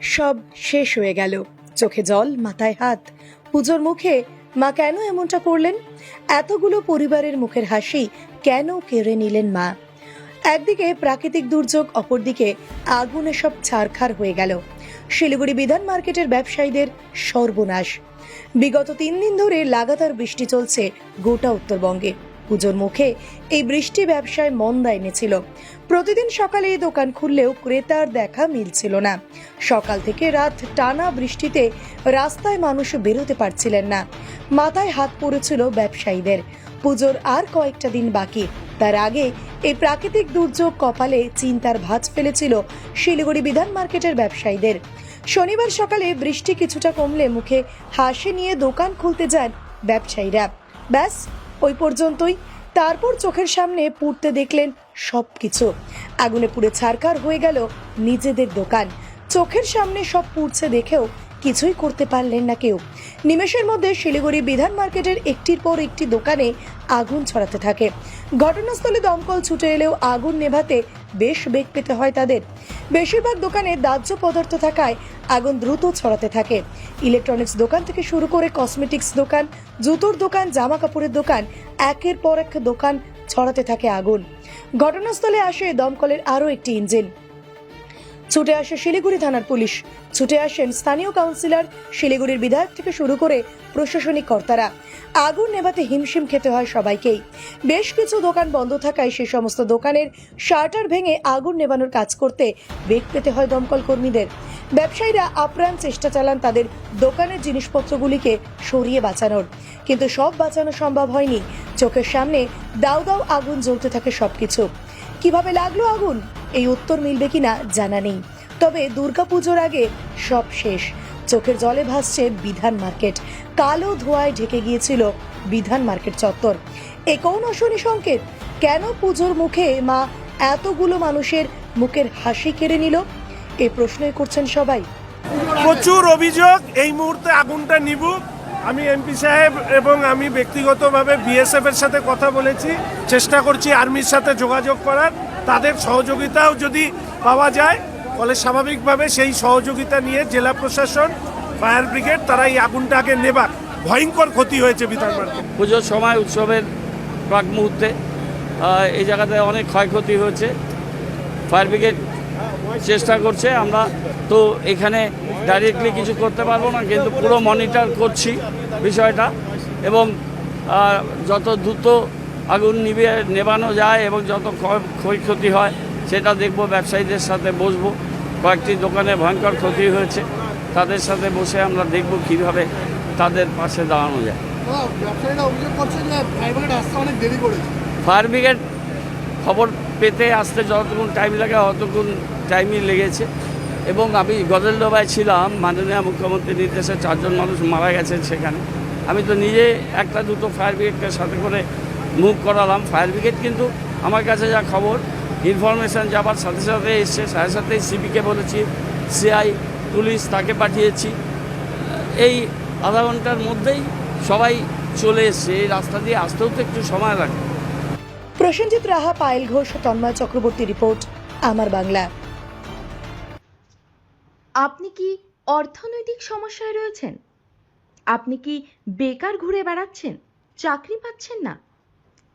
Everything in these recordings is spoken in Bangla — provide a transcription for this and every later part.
সব শেষ হয়ে গেল। চোখে জল, মাথায় হাত। পুজোর মুখে মা কেন এমনটা করলেন? এতগুলো পরিবারের মুখের হাসি কেন কেড়ে নিলেন মা? একদিকে প্রাকৃতিক দুর্যোগ, অপরদিকে আগুনে সব ছারখার হয়ে গেল। শিলিগুড়ি বিধান মার্কেটের ব্যবসায়ীদের সর্বনাশ। বিগত তিন দিন ধরে লাগাতার বৃষ্টি চলছে গোটা উত্তরবঙ্গে। পুজোর মুখে এই বৃষ্টি ব্যবসায় মন্দা এনেছিল প্রতিদিন সকালে এই দোকান খুললেও ক্রেতার দেখা মিলছিল না। সকাল থেকে রাত টানা বৃষ্টিতে রাস্তায় মানুষ বেরোতে পারছিলেন না। মাথায় হাত পড়েছিল ব্যবসায়ীদের। পুজোর আর কয়েকটা দিন বাকি। তার আগে এই প্রাকৃতিক দুর্যোগ কপালে চিন্তার ভাঁজ ফেলেছিল শিলিগুড়ি বিধান মার্কেটের ব্যবসায়ীদের। শনিবার সকালে বৃষ্টি কিছুটা কমলে মুখে হাসি নিয়ে দোকান খুলতে যান ব্যবসায়ীরা। ব্যাস ওই পর্যন্তই। তারপর চোখের সামনে পুড়তে দেখলেন সব কিছু আগুনে পুড়ে ছারকার হয়ে গেল নিজেদের দোকান। চোখের সামনে সব পুড়ছে দেখেও কিছুই করতে পারলেন না কেউ। নিমেষের মধ্যে শিলিগুড়ি বিধান মার্কেটের একটির পর একটি দোকানে আগুন ছড়াতে থাকে। ঘটনাস্থলে দমকল ছুটে এলেও আগুন নেভাতে বেশ বেগ পেতে হয় তাদের। বেশিরভাগ দোকানে দাহ্য পদার্থ থাকায় আগুন দ্রুত ছড়াতে থাকে। ইলেকট্রনিক্স দোকান থেকে শুরু করে কসমেটিক্স দোকান, জুতোর দোকান জামা কাপড়ের দোকান, একের পর এক দোকান ছড়াতে থাকে আগুন। ঘটনাস্থলে আসে দমকলের আরও একটি ইঞ্জিন। ছুটে আসে শিলিগুড়ি থানার পুলিশ। ছুটে আসেন স্থানীয় কাউন্সিলর, শিলিগুড়ির বিধায়ক থেকে শুরু করে প্রশাসনিক কর্তারা। আগুন নেভাতে হিমশিম খেতে হয় সবাইকেই। বেশ কিছু দোকান বন্ধ থাকায় সে সমস্ত দোকানের শার্টার ভেঙে আগুন নেভানোর কাজ করতে বেগ পেতে হয় দমকল কর্মীদের। ব্যবসায়ীরা আপ্রাণ চেষ্টা চালান তাদের দোকানের জিনিসপত্রগুলিকে সরিয়ে বাঁচানোর। কিন্তু সব বাঁচানো সম্ভব হয়নি। চোখের সামনে দাউ দাউ আগুন জ্বলতে থাকে সবকিছু। কীভাবে লাগল আগুন? এই উত্তর মিলবে কিনা জানা নেই। তবে দুর্গাপুজোর আগে সব শেষ। চোখের জলে ভাসছে বিধান মার্কেট। কালো ধোঁয়ায় ঢেকে গিয়েছিল বিধান মার্কেট চত্বর। এ কোন অশনি সংকেত? কেন পুজোর মুখে মা এতগুলো মানুষের মুখের হাসি কেড়ে নিল? এ প্রশ্নই করছেন সবাই। প্রচুর অভিযোগ। এই মুহূর্তে আগুনটা নিবুক আমি এমপি সাহেব এবং আমি ব্যক্তিগতভাবে বিএসএফ এর সাথে কথা বলেছি। চেষ্টা করছি আর্মির সাথে যোগাযোগ করার। তাদের সহযোগিতাও যদি পাওয়া যায়, ফলে স্বাভাবিকভাবে সেই সহযোগিতা নিয়ে জেলা প্রশাসন, ফায়ার ব্রিগেড তারা এই আগুনটাকে নেবার। ভয়ঙ্কর ক্ষতি হয়েছে মার্কেট পুজোর সময়, উৎসবের প্রাক মুহূর্তে এই জায়গাতে অনেক ক্ষয়ক্ষতি হয়েছে। ফায়ার ব্রিগেড চেষ্টা করছে, আমরা তো এখানে ডাইরেক্টলি কিছু করতে পারব না, কিন্তু পুরো মনিটর করছি বিষয়টা। এবং যত দ্রুত আগুন নিবে নেবানো যায় এবং যত ক্ষয়ক্ষতি হয় সেটা দেখব ব্যবসায়ীদের সাথে বসবো। কয়েকটি দোকানে ভয়ঙ্কর ক্ষতি হয়েছে তাদের সাথে বসে আমরা দেখব কীভাবে তাদের পাশে দাঁড়ানো যায়। ফায়ার ব্রিগেড খবর পেতে আসতে যতক্ষণ টাইম লাগে অতক্ষণ টাইমই লেগেছে। এবং আমি গজলডোবায় ছিলাম মাননীয় মুখ্যমন্ত্রীর নির্দেশে চারজন মানুষ মারা গেছেন সেখানে। আমি তো নিজে একটা দুটো ফায়ার ব্রিগেডকে সাথে করে মুভ করালাম। ফায়ার ব্রিগেড কিন্তু আমার কাছে যা খবর ইনফরমেশান যাবার সাথে সাথে এসছে। সাথে সাথে সিপিকে বলেছি সিআই পুলিশ তাকে পাঠিয়েছি। এই আধা ঘণ্টার মধ্যেই সবাই চলে এসছে। এই রাস্তা দিয়ে আসতেও তো একটু সময় লাগে। প্রসেনজিৎ রাহা পায়েল ঘোষ তন্ময় চক্রবর্তী রিপোর্ট আমার বাংলা। আপনি কি অর্থনৈতিক সমস্যায় রয়েছেন? আপনি কি বেকার ঘুরে বেড়াচ্ছেন? চাকরি পাচ্ছেন না?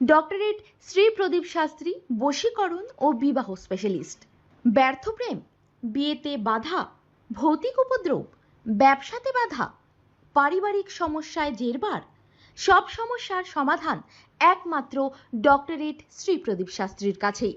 ডক্টরেট শ্রী প্রদীপ শাস্ত্রী, বশীকরণ ও বিবাহ স্পেশালিস্ট ব্যর্থ প্রেম, বিয়েতে বাধা, ভৌতিক উপদ্রব, ব্যবসাতে বাধা, পারিবারিক সমস্যায় জেরবার, সব সমস্যার সমাধান একমাত্র ডক্টরেট শ্রী প্রদীপ শাস্ত্রীর কাছেই।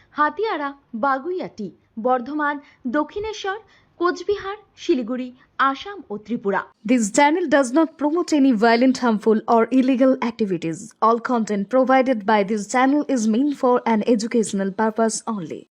হাতিয়াড়া বাগুইয়াটি বর্ধমান দক্ষিণেশ্বর কোচবিহার শিলিগুড়ি আসাম ও Tripura This channel does not promote any violent, harmful, or illegal activities. All content provided by this channel is meant for an educational purpose only.